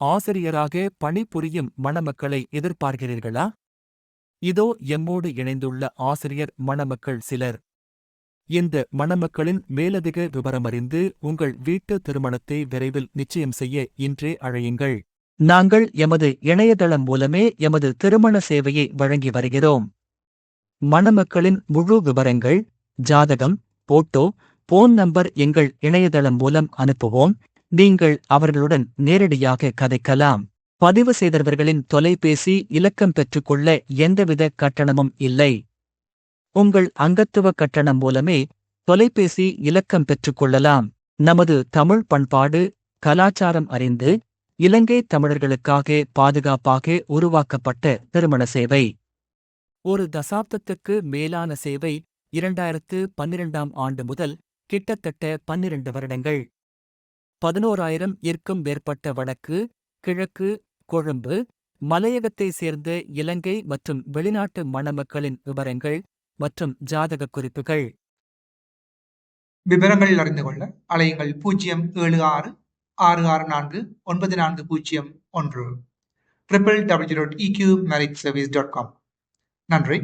ஆசிரியராக பணிபுரியும் மணமக்களை எதிர்பார்க்கிறீர்களா? இதோ எம்மோடு இணைந்துள்ள ஆசிரியர் மணமக்கள் சிலர். இந்த மணமக்களின் மேலதிக விவரமறிந்து உங்கள் வீட்டு திருமணத்தை விரைவில் நிச்சயம் செய்ய இன்றே அழையுங்கள். நாங்கள் எமது இணையதளம் மூலமே எமது திருமண சேவையை வழங்கி வருகிறோம். மணமக்களின் முழு விவரங்கள் ஜாதகம் போட்டோ போன் நம்பர் எங்கள் இணையதளம் மூலம் அனுப்புவோம். நீங்கள் அவர்களுடன் நேரடியாக கதைக்கலாம். பதிவு செய்தவர்களின் தொலைபேசி இலக்கம் பெற்றுக்கொள்ள எந்தவித கட்டணமும் இல்லை. உங்கள் அங்கத்துவ கட்டணம் மூலமே தொலைபேசி இலக்கம் பெற்றுக்கொள்ளலாம். நமது தமிழ் பண்பாடு கலாச்சாரம் அறிந்து இலங்கை தமிழர்களுக்காக பாதுகாப்பாக உருவாக்கப்பட்ட திருமண சேவை. ஒரு தசாப்தத்துக்கு மேலான சேவை இரண்டாயிரத்து பன்னிரெண்டாம் ஆண்டு முதல் கிட்டத்தட்ட பன்னிரண்டு வருடங்கள். பதினோராயிரம் இற்கும் மேற்பட்ட வடக்கு கிழக்கு கொழும்பு மலையகத்தை சேர்ந்த இலங்கை மற்றும் வெளிநாட்டு மணமக்களின் விவரங்கள் மற்றும் ஜாதக குறிப்புகள். விவரங்கள் அறிந்து கொள்ள அலையுங்கள் பூஜ்ஜியம் ஏழு ஆறு ஆறு ஆறு நான்கு ஒன்பது நான்கு பூஜ்ஜியம் ஒன்று. Triple W dot EQ merit service dot com நன்றி.